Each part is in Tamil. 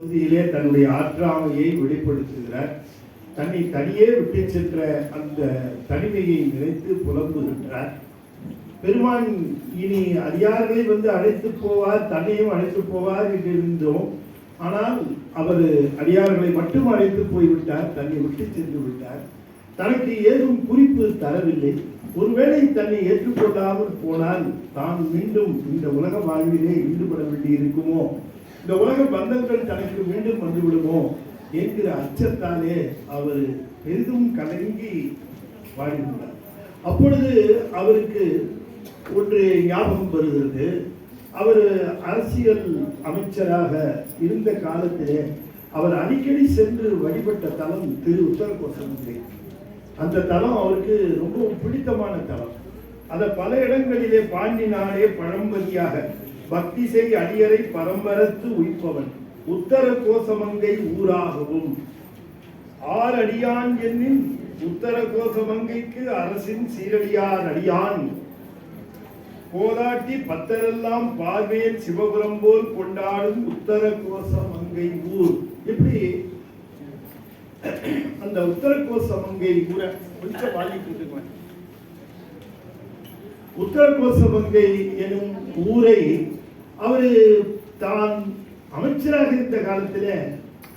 பகுதியிலே தன்னுடைய ஆற்றாமையை வெளிப்படுத்துகிறார். தன்னை தனியே விட்டு சென்ற அந்த தனிமையை நினைத்து புலம்புகின்றார். பெருமான் இனி அதிகாரிகளை வந்து அழைத்து போவார் தன்னையும் அழைத்து போவார் என்று இருந்தோம். ஆனால் அவர் அடியார்களை மட்டும் அழைத்து போய்விட்டார் தன்னை விட்டு சென்று விட்டார். தனக்கு ஏதும் குறிப்பு தரவில்லை. ஒருவேளை தன்னை ஏற்றுக்கொள்ளாமல் போனால் தான் மீண்டும் இந்த உலக வாழ்விலே ஈடுபட வேண்டி இருக்குமோ இந்த உலக பந்தங்கள் தனக்கு மீண்டும் வந்துவிடுமோ என்கிற அச்சத்தாலே அவர் பெரிதும் கலங்கி வாழ்கின்றார் அப்பொழுது அவருக்கு ஒன்று ஞாபகம் வருகிறது. அவர் அரசியல் அமைச்சராக இருந்த காலத்திலே அவர் அடிக்கடி சென்று வழிபட்ட தலம் திரு உத்தரகோசமங்கை அந்த தலம் அவருக்கு ரொம்ப பிடித்தமான தலம். அதை பல இடங்களிலே பாண்டி நாடே பழம்பதியாக பக்தி செய் அடியரை பரம்பரத்து உயிர்ப்பவன் உத்தர கோசமங்கை ஊராகவும். ஆர் அடியான் என்னின் உத்தர கோசமங்கைக்கு அரசின் சீரடியார் அடியான். போதாட்டி பத்தரெல்லாம் பார்வையில் சிவபுரம் போல் கொண்டாடும் உத்தர கோசமங்கை ஊர். எப்படி? அந்த உத்தர கோசமங்கை ஊரை கொஞ்சம் வாங்கிட்டு இருக்கேன் உத்தர கோசமங்கை எனும் ஊரை அவர் தான் அமைச்சராக இருந்த காலத்தில்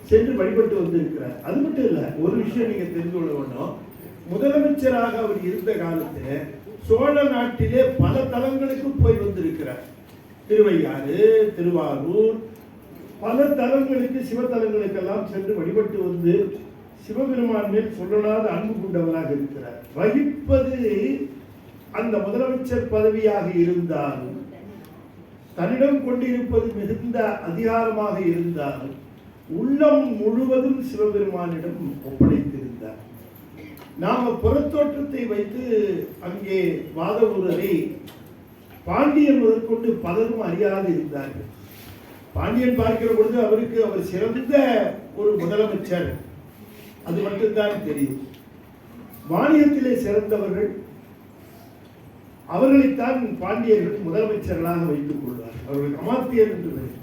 சென்று வழிபட்டு வந்திருக்கிறார். அது மட்டும் இல்லை ஒரு விஷயம் நீங்கள் தெரிந்து கொள்ள வேண்டும். முதலமைச்சராக அவர் இருந்த காலத்தில் சோழ நாட்டிலே பல தலங்களுக்கு போய் வந்திருக்கிறார். திருவையாறு திருவாரூர் பல தலங்களுக்கு சிவத்தலங்களுக்கெல்லாம் சென்று வழிபட்டு வந்து சிவபெருமான் மேல் சொல்லலாத அன்பு கொண்டவராக இருக்கிறார். வகிப்பது அந்த முதலமைச்சர் பதவியாக இருந்தாலும் தன்னிடம் கொண்டிருப்பது மிகுந்த அதிகாரமாக இருந்தாலும் உள்ளம் முழுவதும் சிவபெருமானிடம் ஒப்படைத்திருந்தார். நாம புறத்தோற்றத்தை வைத்து அங்கே வாதவூரரை பாண்டியன் முதற்கொண்டு பலரும் அறியாது இருந்தார்கள். பாண்டியன் பார்க்கிற பொழுது அவருக்கு அவர் சிறந்த ஒரு முதலமைச்சர். அது மட்டும்தான் தெரியும். வாணியத்திலே சிறந்தவர்கள் அவர்களைத்தான் பாண்டியர்கள் முதலமைச்சர்களாக வைத்துக் கொள்வார். அவர்கள் அமாத்தியர் என்று பெயர்.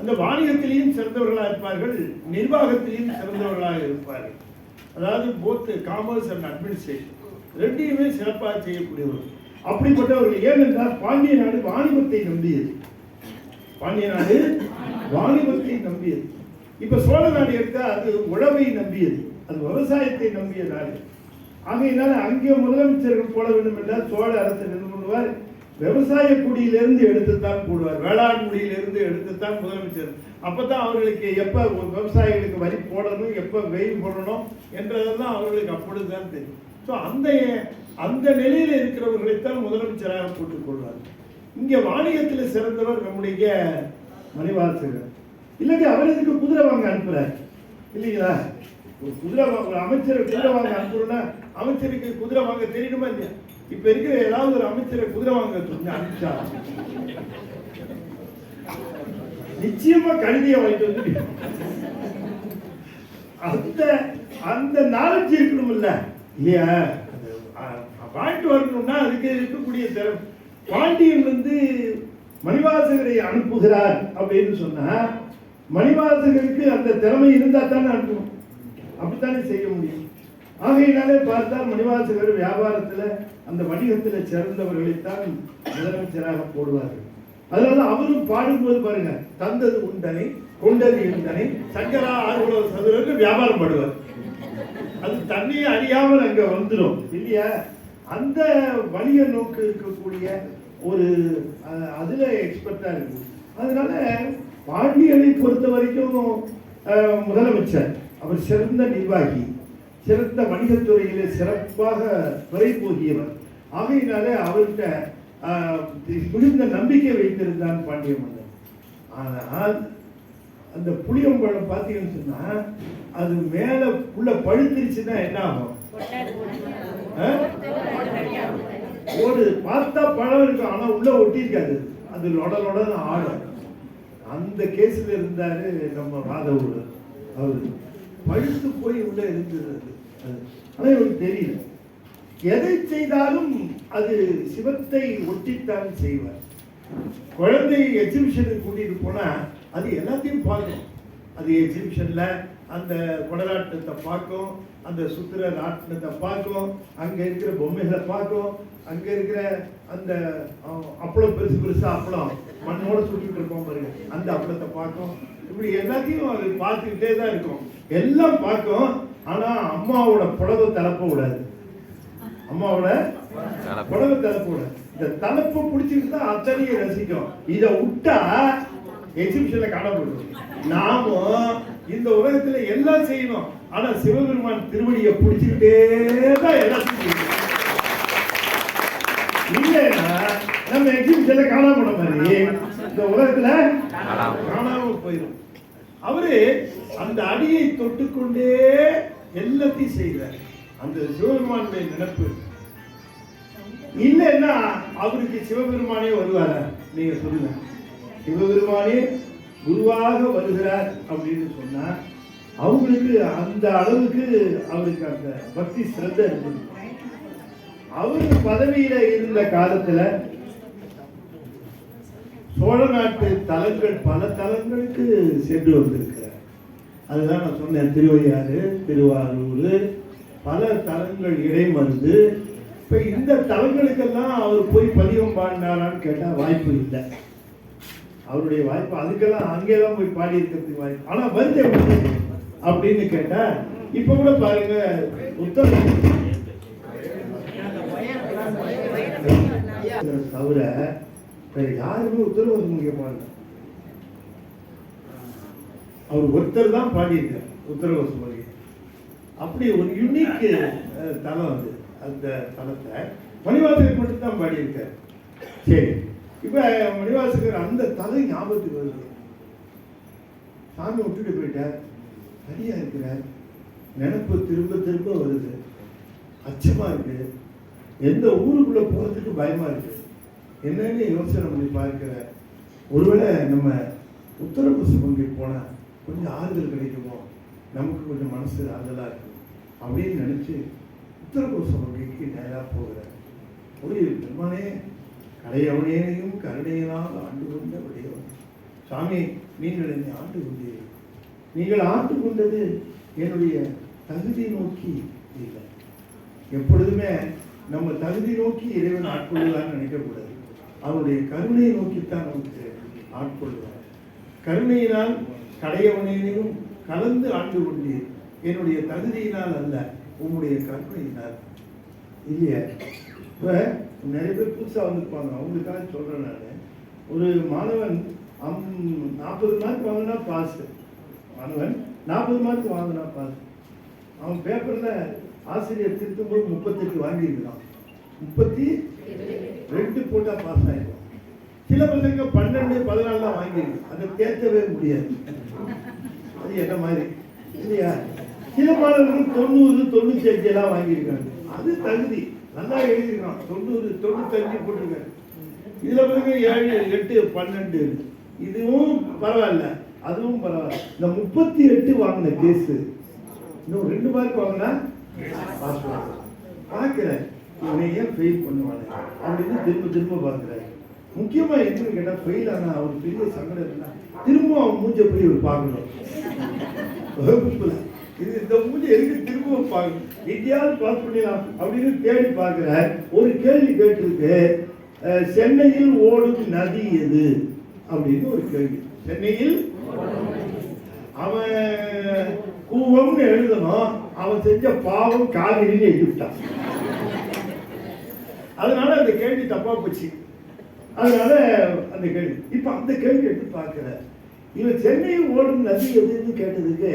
அந்த வாணிகத்திலேயும் சிறந்தவர்களாக இருப்பார்கள் நிர்வாகத்திலேயும் சிறந்தவர்களாக இருப்பார்கள். அதாவது போத் காமர்ஸ் அண்ட் அட்மினிஸ்ட்ரேஷன் ரெண்டையுமே சிறப்பாக செய்யக்கூடியவர்கள். அப்படிப்பட்டவர்கள் ஏனென்றால் பாண்டிய நாடு வாணிபத்தை நம்பியது. பாண்டிய நாடு வாணிபத்தை நம்பியது. இப்ப சோழ நாடு எடுத்தால் அது உழவை நம்பியது. அது விவசாயத்தை நம்பிய நாடு. ஆகையினால் அங்கே முதலமைச்சர்கள் போட வேண்டும் என்றால் சோழ அரசு என்ன பண்ணுவார்? விவசாய குடியிலிருந்து எடுத்துத்தான் போடுவார். வேளாண் குடியிலிருந்து எடுத்துத்தான் முதலமைச்சர். அப்பதான் அவர்களுக்கு எப்போ விவசாயிகளுக்கு வரி போடணும் எப்போ வெயில் போடணும் என்றதெல்லாம் அவர்களுக்கு அப்பொழுது தான் தெரியும். ஸோ அந்த அந்த நிலையில் இருக்கிறவர்களைத்தான் முதலமைச்சராக போட்டுக்கொள்வார் இங்கே இங்க வாணிகத்தில் சிறந்தவர் நம்முடைய மணிவாசகர். இல்லைங்க அவர் இதுக்கு குதிரை வாங்க அனுப்புகிறார் இல்லைங்களா? ஒரு குதிரை ஒரு அமைச்சரை குதிரை வாங்க அனுப்புறோம்னா அமைச்சருக்கு குதிரை வாங்க தெரியணுமா இல்லையா? இப்ப இருக்கிற ஏதாவது ஒரு அமைச்சரை குதிரை வாங்க சொல்லி அனுப்பிச்சா. நிச்சயமா கழுதியை வாங்கிட்டு வந்து அந்த அந்த நாலேஜ் இருக்கணும்ல. இல்லையா? வாங்கிட்டு வரணும்னா அதுக்கு இருக்கக்கூடிய திறம் பாண்டியன் வந்து மணிவாசகரை அனுப்புகிறார் அப்படின்னு சொன்னா மணிவாசகருக்கு அந்த திறமை இருந்தா தானே அனுப்பணும். அப்படித்தானே செய்ய முடியும்? ஆகையினாலே பார்த்தால் மணிவாசகர் வியாபாரத்தில் அந்த வணிகத்தில் சிறந்தவர்களைத்தான் முதலமைச்சராக போடுவார்கள். அதனால அவரும் பாடும்போது பாருங்க தந்தது உண்டனை கொண்டது இருந்தனை சங்கரா ஆர்வல சதுரருக்கு வியாபாரம் படுவார். அது தண்ணியை அறியாமல் அங்க வந்துடும் இல்லையா? அந்த வணிக நோக்கு இருக்கக்கூடிய ஒரு அதுல எக்ஸ்பர்ட்டா இருக்கும் அதனால பாண்டியனை பொறுத்த வரைக்கும் முதலமைச்சர். அவர் சிறந்த நிர்வாகி சிறந்த வணிகத்துறையிலே சிறப்பாக துறை போகியவர். ஆகையினாலே அவர்கிட்ட மிகுந்த நம்பிக்கை வைத்திருந்தான் பாண்டிய மன்னன் ஆனால் அந்த புளியம்பழம் பார்த்தீங்கன்னு சொன்னா அது மேலே உள்ள பழுத்திருச்சுன்னா என்ன ஆகும்? ஆ? ஓடு. பார்த்தா பழம் இருக்கும் ஆனால் உள்ள ஒட்டியிருக்காது. அது லொட லொடன்னு ஆடும். அந்த கேஸில் இருந்தாரு நம்ம மாதவர் அவரு. பழுத்து போய் உள்ள இருக்கிறது அது. அது. ஆனா தெரியல. எதை செய்தாலும் அது சிவத்தை ஒட்டித்தான் செய்வார். குழந்தை எக்ஸிபிஷனுக்கு கூட்டிட்டு போனா அது எல்லாத்தையும் பார்க்கும். அது எக்ஸிபிஷன்ல அந்த குடலாட்டத்தை பார்க்கும் அந்த சுத்திர நாட்டினத்தை பார்க்கும் அங்க இருக்கிற பொம்மைகளை பார்க்கும் அங்க இருக்கிற அந்த அப்பளம் பெருசு பெருசா அப்பளம் மண்ணோட சுட்டுட்டு இருப்போம் பாருங்க. அந்த அப்பளத்தை பார்க்கும். இப்படி எல்லாத்தையும் அது பார்த்துக்கிட்டே தான் இருக்கும். எல்லாம் பார்க்கும் ஆனா அம்மாவோட புடவை தலப்ப விடாது. அம்மாவோட. புடவை தலப்ப விடாது. இந்த தலைப்பை பிடிச்சிட்டு தான் அத்தனையும் ரசிக்கும். இதை விட்டா எக்ஸிபிஷன்ல காணப்படும் நாமும் இந்த உலகத்துல எல்லாம் செய்யணும். ஆனா சிவபெருமான் திருவடியை பிடிச்சிக்கிட்டே தான் எல்லாம் செய்யணும். இல்லைன்னா நம்ம எக்ஸிபிஷன்ல காணாம போன மாதிரி இந்த உலகத்துல. காணாம போயிடும். அவரு அந்த அடியை தொட்டுக்கொண்டே எல்லாத்தையும் செய்கிறார். அந்த சிவபெருமானுடைய நினைப்பு. இல்லைன்னா அவருக்கு சிவபெருமானே வருவாரா? நீங்க சொல்லுங்க. சிவபெருமானே குருவாக வருகிறார் அப்படின்னு சொன்னா அவங்களுக்கு அந்த அளவுக்கு அவருக்கு அந்த பக்தி சிரத்தை இருந்தது. அவர் பதவியில இருந்த காலத்துல சோழ நாட்டு தலங்கள் பல தலங்களுக்கு சென்று வந்திருக்கிறார். அதுதான் நான் சொன்னேன் திருவையாறு திருவாரூர் பல தலங்கள் இடைமருந்து இப்ப இந்த தலங்களுக்கெல்லாம் அவர் போய் பதிகம் பாடினாரான்னு கேட்டா வாய்ப்பு இல்லை. அவருடைய வாய்ப்பு அதுக்கெல்லாம் அங்கேதான் போய் பாடி இருக்கிறதுக்கு வாய்ப்பு ஆனா வருது எப்படி அப்படின்னு கேட்டா இப்ப கூட பாருங்க உத்தர தவிர வேற யாருமே உத்தரவு முடிய பாடல அவர் ஒருத்தர் தான் பாடியிருக்கார் உத்தரவாசம் மொழி அப்படி ஒரு யுனிக் தலம் அது அந்த தலத்தை மணிவாசகர் மட்டும் தான் பாடியிருக்கார். சரி இப்ப மணிவாசகர் அந்த தலை ஞாபகத்துக்கு வருது. சாமி விட்டுட்டு போயிட்டார். தனியா இருக்கிறார். நினப்பு திரும்ப திரும்ப வருது. அச்சமா இருக்கு. எந்த ஊருக்குள்ள போறதுக்கு பயமா இருக்கு. என்னன்னு யோசனை பண்ணி பார்க்கிற ஒருவேளை நம்ம உத்தரப்பிரதேச பங்கு போனால் கொஞ்சம் ஆறுதல் கிடைக்குமோ? நமக்கு கொஞ்சம் மனசு ஆறுதலாக இருக்கும் அப்படின்னு நினச்சி உத்தரப்பிரதேச பங்குக்கு நேராக போகிற ஒரு பெருமானே கடையவனேனையும் கருணையினால் ஆண்டு கொண்ட உடையவன் சாமி நீங்கள் என்னை ஆண்டு கொண்டீர்கள் நீங்கள் ஆண்டு கொண்டது என்னுடைய தகுதி நோக்கி இல்லை. எப்பொழுதுமே நம்ம தகுதி நோக்கி இறைவன் ஆட்கொள்ளுவான்னு நினைக்கக்கூடாது. அவருடைய கருணையை நோக்கித்தான் நமக்கு ஆட்கொள்வார். கருணையினால் கடையவனையும் கலந்து ஆண்டு கொண்டீர் என்னுடைய தகுதியினால் அல்ல உங்களுடைய கருணையினால் இல்லையா? இப்போ நிறைய பேர் புதுசாக வந்திருப்பாங்க. அவங்களுக்காக சொல்கிறேன் நான். ஒரு மாணவன் அம் நாற்பது மார்க் வாங்கினா பாஸ் மாணவன் நாற்பது மார்க் வாங்கினா பாஸ் அவன் பேப்பரில் ஆசிரியர் திருத்தும்போது முப்பத்தெட்டு வாங்கியிருக்கிறான். முப்பத்தி? ரெண்டு போட்டால் பாஸ் ஆகிடும் சில பசங்க பன்னெண்டு பதினாலாம் வாங்கிடுது. அதை தேர்த்தவே முடியாது. அது என்ன மாதிரி? இல்லையா? சில மாணவர்கள் தொண்ணூறு தொண்ணூத்தி அஞ்சு எல்லாம் வாங்கியிருக்காங்க. அது தகுதி. நல்லா எழுதியிருக்கான். தொண்ணூறு தொண்ணூத்தஞ்சு போட்டிருக்காங்க இதுல பாருங்க ஏழு எட்டு பன்னெண்டு. இதுவும் பரவாயில்ல. அதுவும் பரவாயில்ல. இந்த முப்பத்தி எட்டு வாங்கின கேஸ். இன்னும் ரெண்டு மார்க் வாங்கினா பாஸ் பார்க்கிறேன். இவனை ஏன் ஃபெயில் பண்ணுவாங்க அப்படின்னு திரும்ப திரும்ப பார்க்குறாரு. முக்கியமாக என்னன்னு கேட்டால் ஃபெயில் ஆனால் அவர் பெரிய சங்கடம் என்ன திரும்ப அவன் மூஞ்ச போய் இவர் பார்க்கணும். இது இந்த மூஞ்சி எதுக்கு திரும்ப பார்க்கணும்? எங்கேயாவது பாஸ் பண்ணிடலாம் அப்படின்னு தேடி பார்க்கிறார். ஒரு கேள்வி கேட்டிருக்கு. சென்னையில் ஓடும் நதி எது? அப்படின்னு ஒரு கேள்வி. சென்னையில் அவன் கூவம்னு எழுதணும். அவன் செஞ்ச பாவம் காவிரின்னு எழுதிவிட்டான் அதனால அந்த கேள்வி தப்பாக போச்சு. அதனால அந்த கேள்வி. இப்போ அந்த கேள்வி எடுத்து பார்க்கிற? இவன் சென்னையில் ஓடும் நதி எதுன்னு கேட்டதுக்கு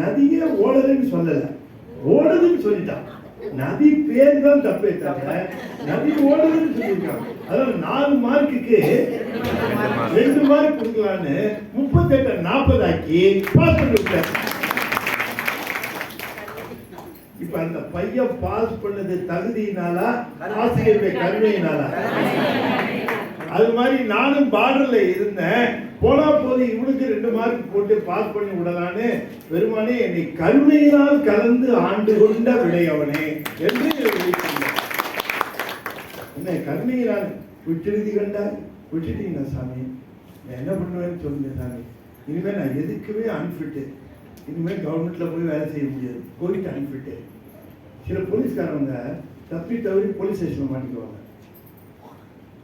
நதியே ஓடலைன்னு சொல்லலை. ஓடுதுன்னு சொல்லிட்டான் நதி பேர் தான் தப்பே தவிர நதி ஓடுதுன்னு சொல்லியிருக்காங்க அதாவது நாலு மார்க்குக்கு ரெண்டு மார்க் கொடுக்கலான்னு முப்பத்தெட்டு நாற்பதாக்கி பாஸ் பண்ணி விட்டார் இப்ப அந்த பையன் பாஸ் பண்ணது தகுதியினாலா ஆசிரியருடைய கருணையினாலா? அது மாதிரி நானும் பார்டர்ல இருந்தேன். போனா போது இவனுக்கு ரெண்டு மார்க் போட்டு பாஸ் பண்ணி விடலான்னு பெருமானே என்னை கருணையினால் கலந்து ஆண்டு கொண்ட விடையவனே என்று. என்ன கருணையினால் விட்டெழுதி கண்டார் விட்டுட்டீங்க சாமி நான் என்ன பண்ணுவேன்னு சொல்லுங்க சாமி. இனிமேல் நான் எதுக்குமே அன்ஃபிட்டு இனிமேல் கவர்மெண்ட்டில் போய் வேலை செய்ய முடியாது. போயிட்டு அன்ஃபிட்டு சில போலீஸ்காரவங்க தப்பி தவறி போலீஸ் ஸ்டேஷனில் மாட்டிக்குவாங்க.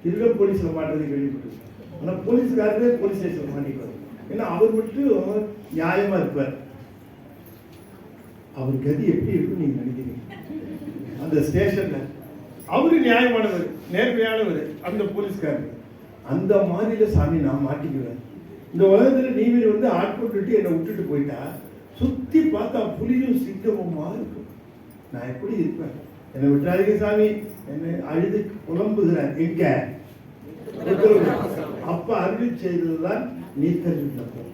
திருட போலீஸில் மாட்டுறது கேள்விப்பட்டிருக்கேன். ஆனால் போலீஸ்காரரே போலீஸ் ஸ்டேஷனில் மாட்டிக்குவாங்க ஏன்னா அவர் மட்டும் நியாயமாக இருப்பார். அவர் கதி எப்படி இருக்கும் நீங்க நினைக்கிறீங்க? அந்த ஸ்டேஷன்ல. அவரு நியாயமானவர் நேர்மையானவர் அந்த போலீஸ்காரர். அந்த மாதிரில சாமி நான் மாட்டிக்குவேன். இந்த உலகத்துல நீவர் வந்து ஆட்கொண்டுட்டு என்னை விட்டுட்டு போயிட்டா சுத்தி பார்த்தா புலியும் சிங்கமுமா இருக்கும். நான் எப்படி இருப்பேன்? என்னை விட்டுறாதீங்க சாமி. என்னை அழுது புலம்புகிறேன் எங்க? அப்ப அருள் செய்ததுதான் நீத்தல் விண்ணப்பம்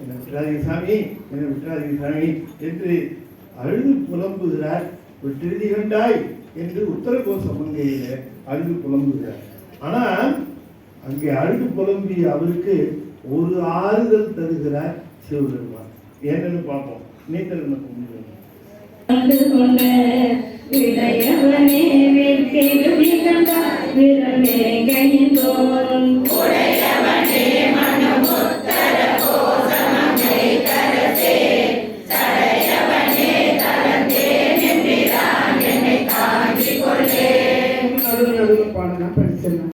என்னை விட்டுறாதீங்க சாமி. என்னை விட்டுறாதீங்க சாமி என்று அழுது புலம்புகிறார். விட்டிருதி கண்டாய் என்று உத்தரகோச மங்கையில அழுது புலம்புகிறார். ஆனால் அங்கே அழுது புலம்பி அவருக்கு ஒரு ஆறுதல் தருகிறார் சிவபெருமான். என்னன்னு பார்ப்போம். நீத்தல் விண்ணப்பம் கண்டு கொண்ட விடையவனே விரலே கைந்தோன்